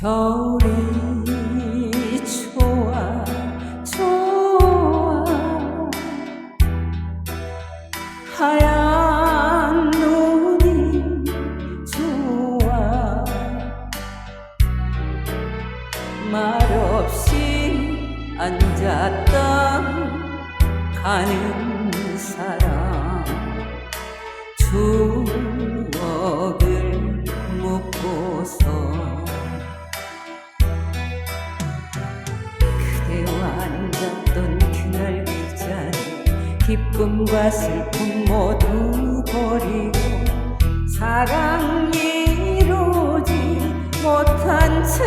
겨울이 좋아 좋아. 하얀 눈이 좋아. 말없이 앉았다 가는 사람. 추억 기쁨과 슬픔 모두 버리고 사랑 이루지 못한 채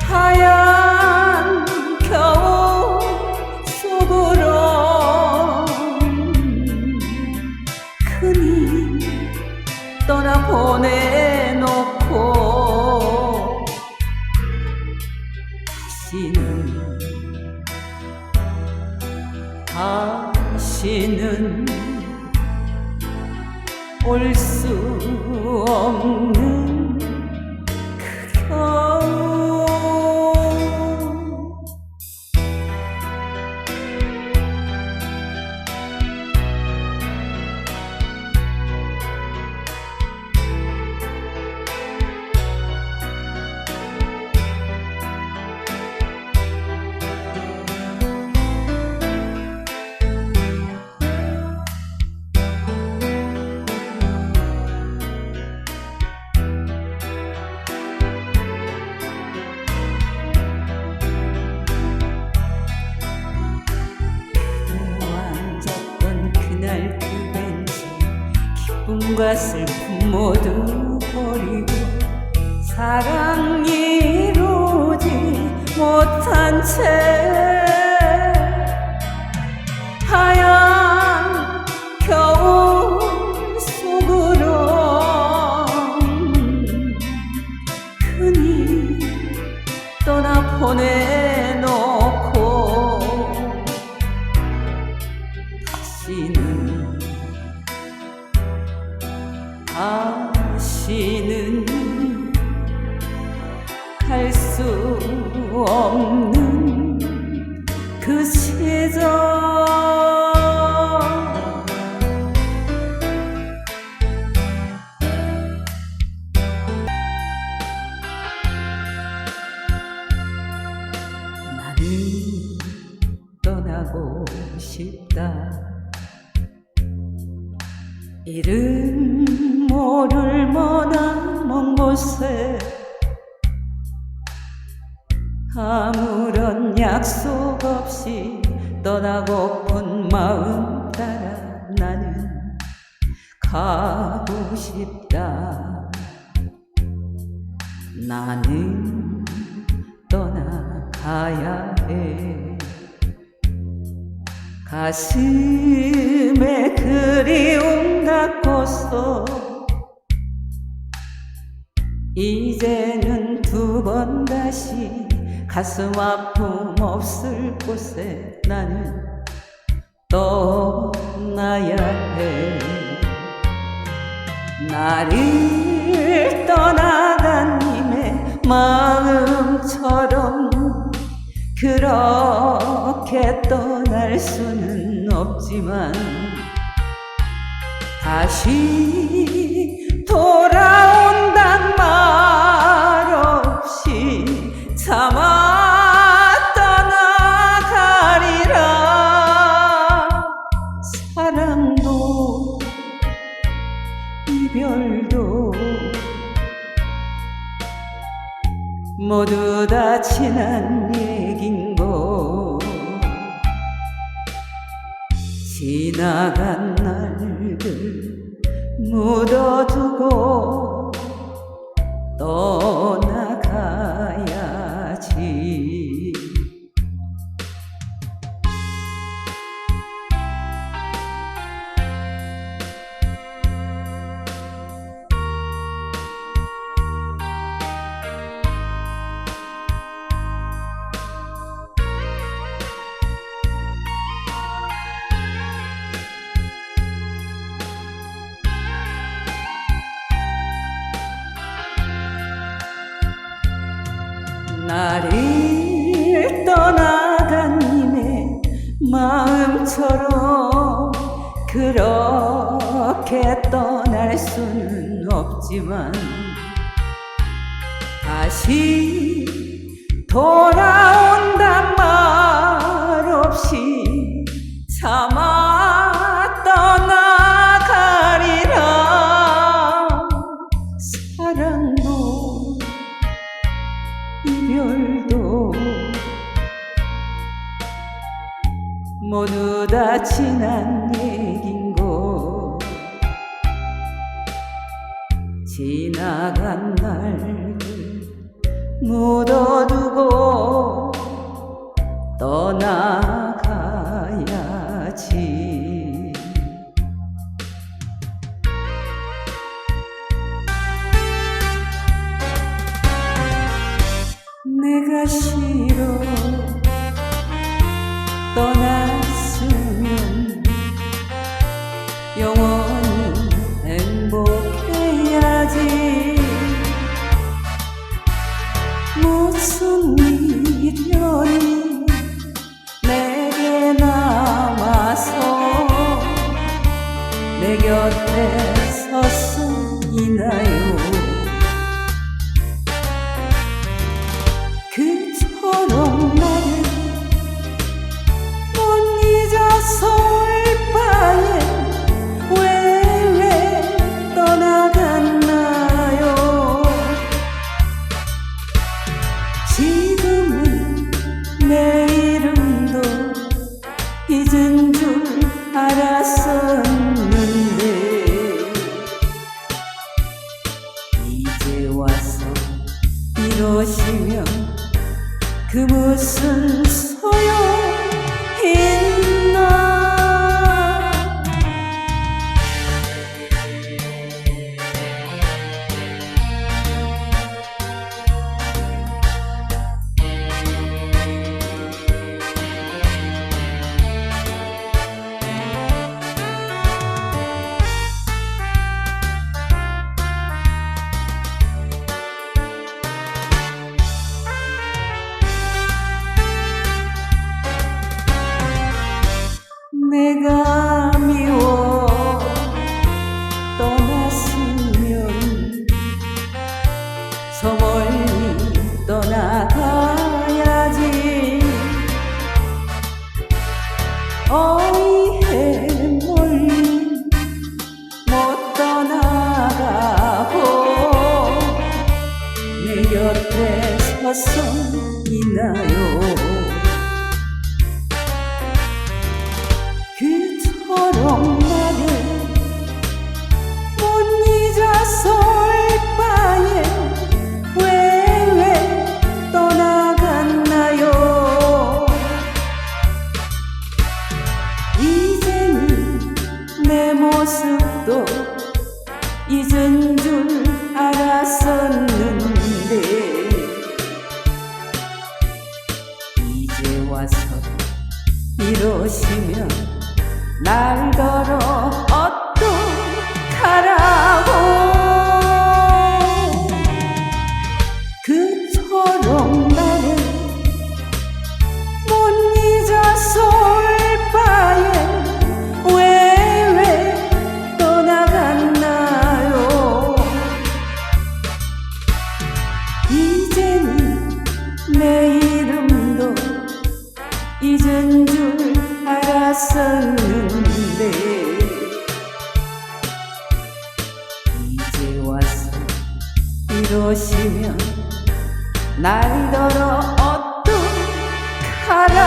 하얀 겨울 속으로 흔히 떠나보내놓고 다시는 다시는 올 수 없는 기쁨과 슬픔 모두 버리고 사랑 이루지 못한 채 그 시절. 나는 떠나고 싶다. 이름 모를 머나 먼 곳에 아무런 약속 없이 떠나고픈 마음 따라 나는 가고 싶다. 나는 떠나가야 해. 가슴에 그리움 갖고서 이제는 두 번 다시 가슴 아픔 없을 곳에 나는 떠나야 해. 나를 떠나간 님의 마음처럼 그렇게 떠날 수는 없지만 다시 돌아온단 말 모두 다 지난 얘긴고 지나간 날들 묻어두고 나를 떠나간 님의 마음처럼 그렇게 떠날 수는 없지만 다시 돌아온단 말 없이 차마 모두 다 지난 얘긴고 지나간 날들 묻어두고 떠나가야지. 내가 싫어 떠났 곁에 섰으이나 어이해 멀리 못 떠나가고 내 곁에 서서이나요 이러시면 날 걸어 알았었는데 이제 와서 이러시면 날더러 어떡하라고?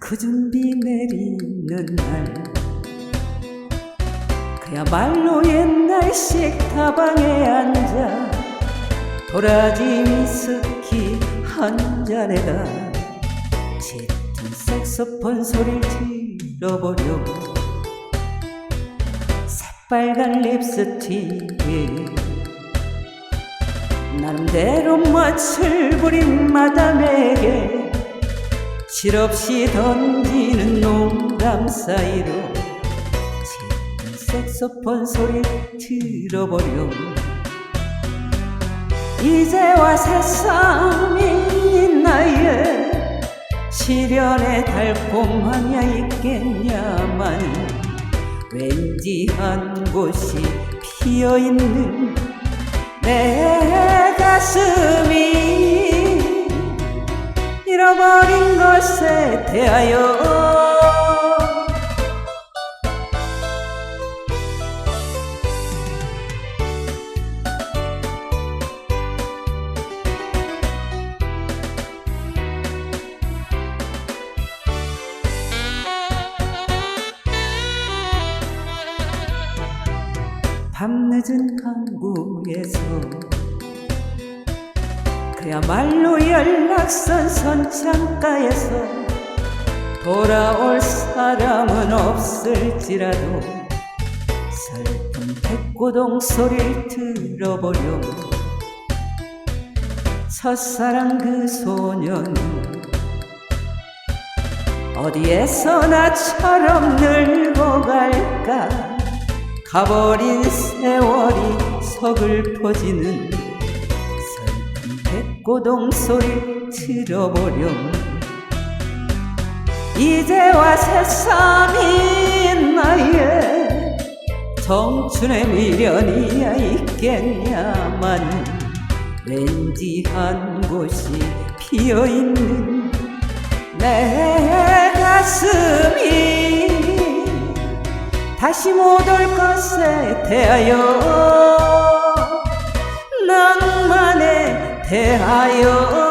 그 준비 내리는 날 그야말로 옛날식 다방에 앉아 도라지 위스키 한 잔에다 짙은 색소폰 소리를 들어보려고 새빨간 립스틱에 나름대로 멋을 부린 마담에게 실없이 던지는 농담 사이로 짙은 색소폰 소리 들어보렴 이제와 새삼이 나의 시련의 달콤함이 있겠냐만 왠지 한 곳이 피어있는 내 가슴이 잃어버린 것에 대하여 그야말로 연락선 선창가에서 돌아올 사람은 없을지라도 슬픈 백고동 소리를 들어보렴. 첫사랑 그 소년 어디에서 나처럼 늙어갈까? 가버린 세월이 서글퍼지는 고동 소리 들어보렴. 이제와 새삼이 나의 청춘의 미련이야 있겠냐만. 왠지 한 곳이 피어있는 내 가슴이 다시 못 올 것에 대하여 대하여